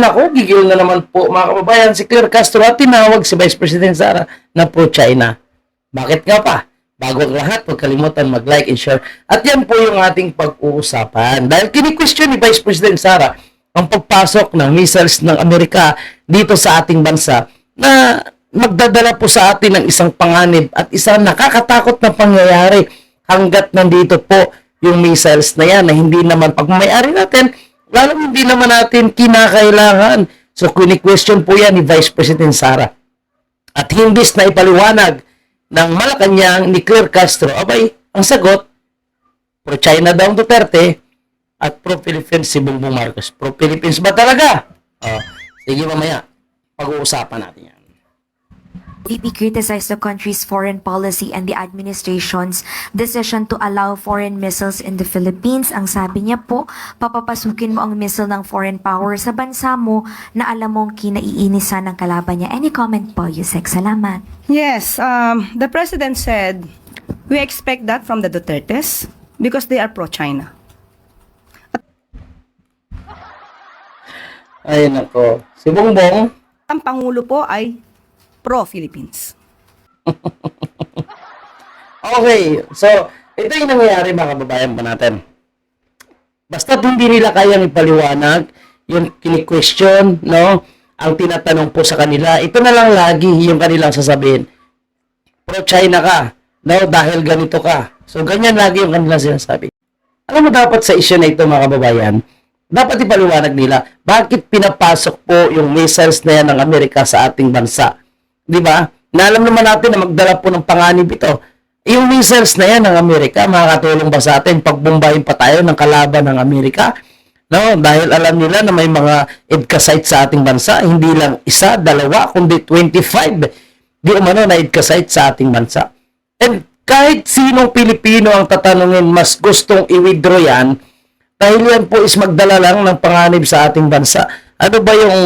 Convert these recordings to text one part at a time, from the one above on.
nako, gigil na naman po mga kababayan si Claire Castro at tinawag si Vice President Sara na pro-China. Bakit nga pa? Bago ang lahat, huwag kalimutan mag-like and share. At yan po yung ating pag-uusapan. Dahil kini-question ni Vice President Sara ang pagpasok ng missiles ng Amerika dito sa ating bansa na magdadala po sa atin ng isang panganib at isang nakakatakot na pangyayari hanggat nandito po yung missiles na yan na hindi naman pagmamayari natin, lalo hindi naman natin kinakailangan. So, kini-question po yan ni Vice President Sara. At himbis na ipaliwanag ng Malacanang ni Claire Castro, abay, ang sagot, pro-China daw Duterte at pro-Philippines si Bongbong Marcos. Pro-Philippines ba talaga? Oh, sige mamaya, pag-uusapan natin yan. VP criticized the country's foreign policy and the administration's decision to allow foreign missiles in the Philippines. Ang sabi niya po, papapasukin mo ang missile ng foreign power sa bansa mo na alam mong kinaiinisan ng kalaban niya. Any comment po, Yusek? Salamat. Yes, um, the president said we expect that from the Dutertes because they are pro-China. Ay nako, si Bongbong, Ang Pangulo po ay pro-Philippines. Okay, so ito yung nangyayari mga kababayan po natin. Basta hindi nila kayang ipaliwanag yung kini-question, no? Ang tinatanong po sa kanila, ito na lang lagi yung kanilang sasabihin. Pro-China ka, no? Dahil ganito ka. So, ganyan lagi yung kanilang sinasabi. Alam mo dapat sa issue na ito mga kababayan, dapat ipaliwanag nila bakit pinapasok po yung missiles na yan ng Amerika sa ating bansa. Di ba? Na alam naman natin na magdala po ng panganib ito. Yung missiles na yan ng Amerika, makakatulong ba sa atin pag bumbayin pa tayo ng kalaban ng Amerika? No, dahil alam nila na may mga EDCA sites sa ating bansa, hindi lang isa, dalawa, kundi 25 di umano na EDCA site sa ating bansa. And kahit sinong Pilipino ang tatanungin, mas gustong i-withdraw yan, dahil yan po is magdala lang ng panganib sa ating bansa. Ano ba yung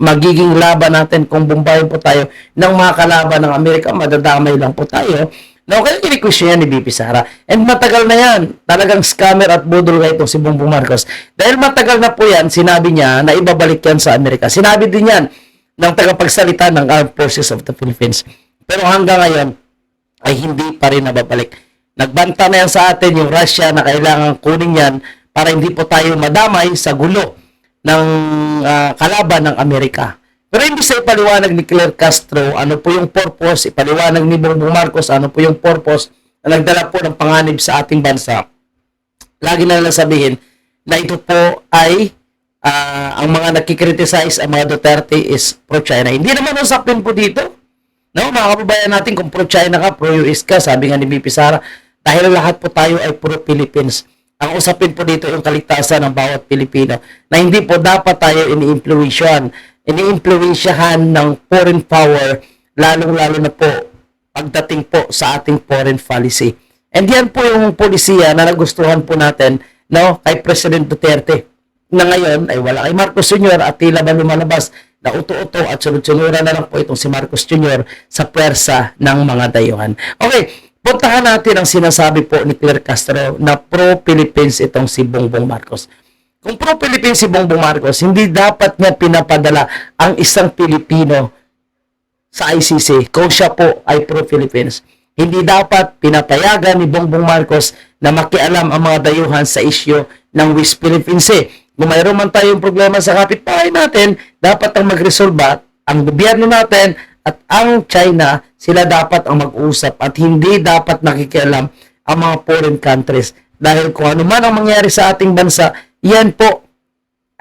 magiging laban natin kung bumbayin po tayo ng mga kalaban ng Amerika, madadamay lang po tayo. No, kaya kinikwestiyon yan ni BP Sara. And matagal na yan. Talagang scammer at budol na itong si Bongbong Marcos. Dahil matagal na po yan, sinabi niya na ibabalik yan sa Amerika. Sinabi din yan ng tagapagsalita ng Armed Forces of the Philippines. Pero hanggang ngayon, ay hindi pa rin nababalik. Nagbanta na yan sa atin yung Russia na kailangan kunin yan para hindi po tayo madamay sa gulo ng ah, kalaban ng Amerika. Pero hindi sa ipaliwanag ni Claire Castro ano po yung purpose, ipaliwanag ni Bongbong Marcos ano po yung purpose na nagdala po ng panganib sa ating bansa. Lagi na lang sabihin na ito po ay ah, ang mga nakikriticize ang mga Duterte is pro-China. Hindi naman usapin po dito. No, mga kababayan natin, kung pro-China ka, pro-US ka, sabi nga ni BP Sara, dahil lahat po tayo ay pro-Philippines. Ang usapin po dito yung kaligtasan ng bawat Pilipino na hindi po dapat tayo ini-influensyahan, ini-influensyahan ng foreign power, lalong-lalo na po pagdating po sa ating foreign policy. And yan po yung polisiya na nagustuhan po natin no, kay President Duterte na ngayon ay wala kay Marcos Jr. at tila ba lumalabas na uto-uto at sunod-sunuran na lang po itong si Marcos Jr. sa pwersa ng mga dayuhan. Okay, puntahan natin ang sinasabi po ni Claire Castro na pro-Philippines itong si Bongbong Marcos. Kung pro-Philippines si Bongbong Marcos, hindi dapat niya pinapadala ang isang Pilipino sa ICC kung siya po ay pro-Philippines. Hindi dapat pinapayagan ni Bongbong Marcos na makialam ang mga dayuhan sa isyo ng West Philippine Sea. Kung mayroon man tayong problema sa kapitbahay natin, dapat ang magresolba ang gobyerno natin at ang China, sila dapat ang mag-usap at hindi dapat nakikialam ang mga foreign countries. Dahil kung ano man ang mangyari sa ating bansa, yan po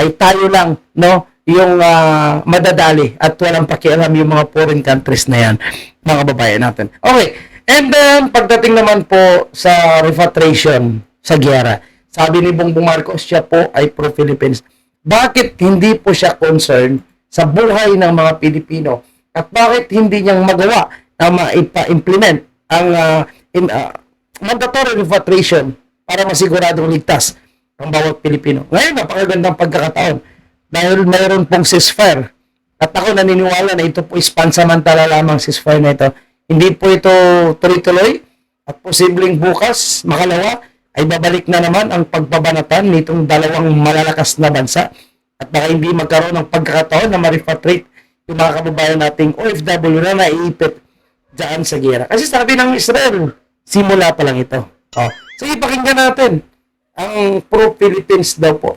ay tayo lang, no? Yung ah, madadali at walang pakialam yung mga foreign countries na yan, mga babae natin. Okay, and then pagdating naman po sa repatriation sa giyera, sabi ni Bongbong Marcos, siya po ay pro-Philippines. Bakit hindi po siya concerned sa buhay ng mga Pilipino? At bakit hindi niyang magawa na maipa-implement ang ah, in, ah, mandatory repatriation para masiguradong ligtas ang bawat Pilipino. Ngayon, napakagandang pagkakataon dahil mayroon pong ceasefire. At ako naniniwala na ito po is pansamantala lamang ceasefire na ito. Hindi po ito tuloy-tuloy at posibleng bukas, makalawa, ay babalik na naman ang pagbabanatan nitong dalawang malalakas na bansa. at baka hindi magkaroon ng pagkakataon na ma-repatriate yung mga kababayan nating OFW na naiipit dyan sa gera. Kasi sabi ng Israel, simula pa lang ito. Oh. Sige, pakinggan natin ang pro-Philippines daw po.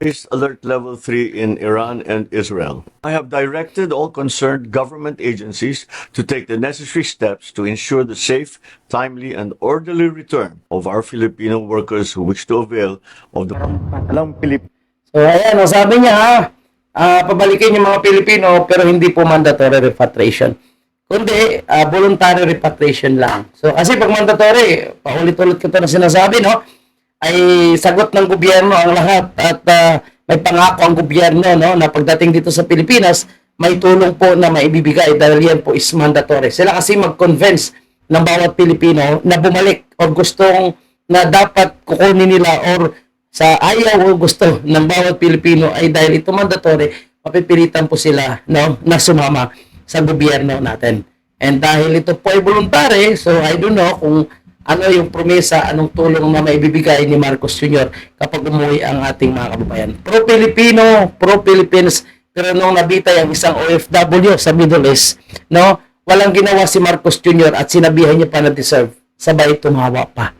Raised alert level 3 in Iran and Israel. I have directed all concerned government agencies to take the necessary steps to ensure the safe, timely, and orderly return of our Filipino workers who wish to avail of the So, ayan, ang sabi niya, ha, ah, pabalikin yung mga Pilipino pero hindi po mandatory repatriation. Kundi, ah, voluntary repatriation lang. So, kasi pag mandatory, paulit-ulit ko ito na sinasabi, no? ay sagot ng gobyerno ang lahat at ah, may pangako ang gobyerno no na pagdating dito sa Pilipinas may tulong po na maibibigay dahil yan po is mandatory. Sila kasi mag-convince ng bawat Pilipino na bumalik o gustong na dapat kukunin nila or sa ayaw o gusto ng bawat Pilipino ay dahil ito mandatory, mapipilitan po sila no, na sumama sa gobyerno natin. And dahil ito po ay voluntary, so I don't know kung ano yung promesa, anong tulong na maibibigay ni Marcos Jr. kapag umuwi ang ating mga kababayan. Pro-Pilipino, pro-Philippines, pero nung nabitay ang isang OFW sa Middle East, no, walang ginawa si Marcos Jr. at sinabihan niya pa na deserve, sabay tumawa pa.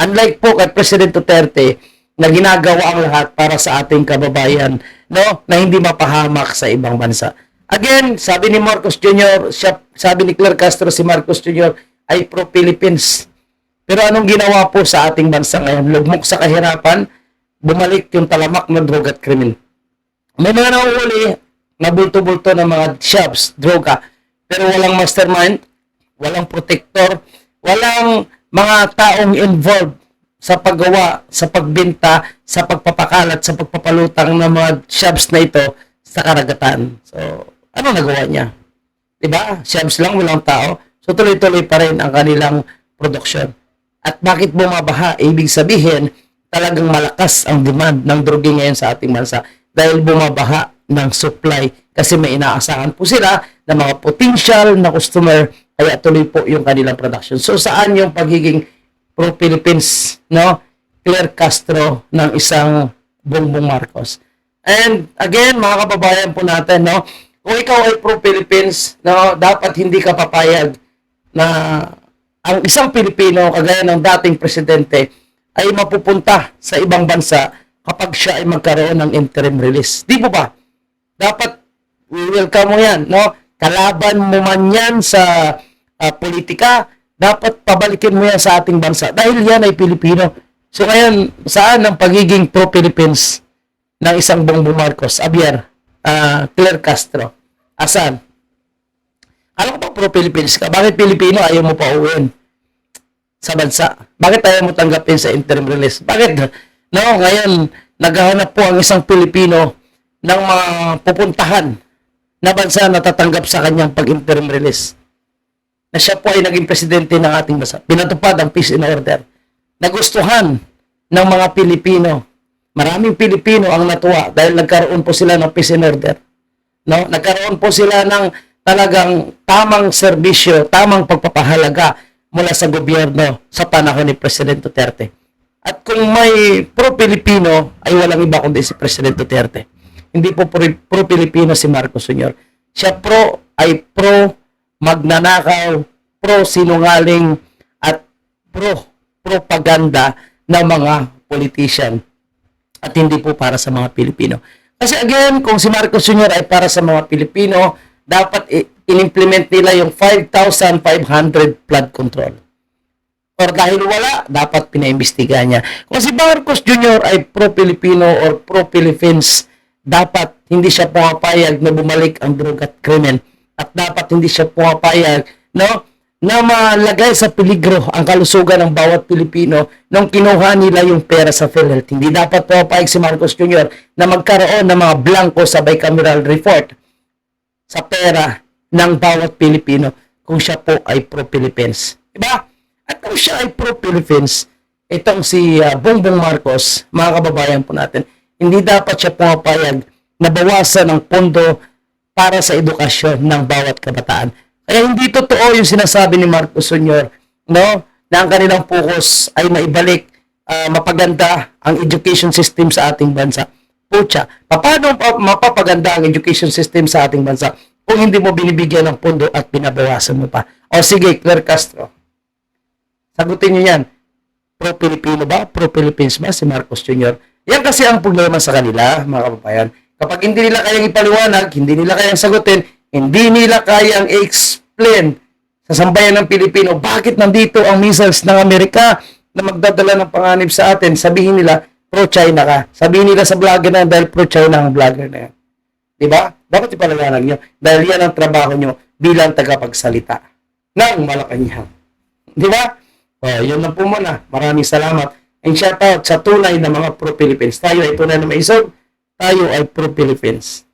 Unlike po kay President Duterte, na ginagawa ang lahat para sa ating kababayan, no, na hindi mapahamak sa ibang bansa. Again, sabi ni Marcos Jr., siya, sabi ni Claire Castro si Marcos Jr. ay pro-Philippines. Pero anong ginawa po sa ating bansa ngayon? Lugmok sa kahirapan, bumalik yung talamak na droga at krimen. May mga nahuhuli na bulto-bulto ng mga shops, droga, pero walang mastermind, walang protector, walang mga taong involved sa paggawa, sa pagbenta, sa pagpapakalat, sa pagpapalutang ng mga shops na ito sa karagatan. So, ano nagawa niya? 'Di ba? Shops lang, walang tao. So, tuloy-tuloy pa rin ang kanilang production. At bakit bumabaha? Ibig sabihin, talagang malakas ang demand ng droge ngayon sa ating bansa dahil bumabaha ng supply kasi may inaasahan po sila na mga potential na customer kaya tuloy po yung kanilang production. So saan yung pagiging pro-Philippines, no? Claire Castro ng isang Bongbong Marcos. And again, mga kababayan po natin, no? Kung ikaw ay pro-Philippines, no, dapat hindi ka papayag na ang isang Pilipino kagaya ng dating presidente ay mapupunta sa ibang bansa kapag siya ay magkaroon ng interim release. Di po ba? Dapat welcome mo yan, no? Kalaban mo man yan sa ah, politika, dapat pabalikin mo yan sa ating bansa dahil yan ay Pilipino. So ngayon, saan ang pagiging pro-Philippines ng isang Bongbong Marcos? Abier, ah, Claire Castro. Asan? Alam ko pa pro-Philippines ka. Bakit Pilipino ayaw mo pa uwiin sa bansa? Bakit ayaw mo tanggapin sa interim release? Bakit? No, ngayon, naghahanap po ang isang Pilipino ng mga pupuntahan na bansa na tatanggap sa kanyang pag-interim release. Na siya po ay naging presidente ng ating bansa. Pinatupad ang peace and order. Nagustuhan ng mga Pilipino. Maraming Pilipino ang natuwa dahil nagkaroon po sila ng peace and order. No? Nagkaroon po sila ng talagang tamang serbisyo, tamang pagpapahalaga mula sa gobyerno sa panahon ni President Duterte. At kung may pro-Pilipino, ay walang iba kundi si President Duterte. Hindi po pro- pro-Pilipino si Marcos Sr. Siya pro ay pro magnanakaw, pro sinungaling, at pro propaganda ng mga politician at hindi po para sa mga Pilipino. Kasi again, kung si Marcos Jr. ay para sa mga Pilipino, dapat in-implement nila yung 5,500 flood control. Or dahil wala, dapat pinaimbestiga niya. Kung si Marcos Jr. ay pro-Filipino or pro-Philippines, dapat hindi siya pumapayag na bumalik ang drug at krimen. At dapat hindi siya pumapayag no, na malagay sa peligro ang kalusugan ng bawat Pilipino nung kinuha nila yung pera sa PhilHealth. Hindi dapat pumapayag si Marcos Jr. na magkaroon ng mga blanco sa bicameral report sa pera ng bawat Pilipino kung siya po ay pro-Philippines. Diba? At kung siya ay pro-Philippines, itong si ah, Bongbong Marcos, mga kababayan po natin, hindi dapat siya pumapayag na bawasan ng pondo para sa edukasyon ng bawat kabataan. Kaya hindi totoo yung sinasabi ni Marcos Sr. No? Na ang kanilang focus ay maibalik, ah, mapaganda ang education system sa ating bansa. Pucha, paano pa- mapapaganda ang education system sa ating bansa kung hindi mo binibigyan ng pondo at binabawasan mo pa? O sige, Claire Castro. Sagutin niyo yan. Pro-Pilipino ba? Pro-Philippines ba si Marcos Jr.? Yan kasi ang problema sa kanila, mga kababayan. Kapag hindi nila kayang ipaliwanag, hindi nila kayang sagutin, hindi nila kayang i-explain sa sambayan ng Pilipino bakit nandito ang missiles ng Amerika na magdadala ng panganib sa atin, sabihin nila, pro-China ka. Sabihin nila sa vlogger na yan dahil pro-China ang vlogger na yan. Di ba? Dapat ipaliwanag nyo. Dahil yan ang trabaho nyo bilang tagapagsalita ng Malacanang. Di ba? Oh, yun lang po muna. Maraming salamat. And shout out sa tunay na mga pro-Philippines. Tayo ay tunay na maisog. Tayo ay pro-Philippines.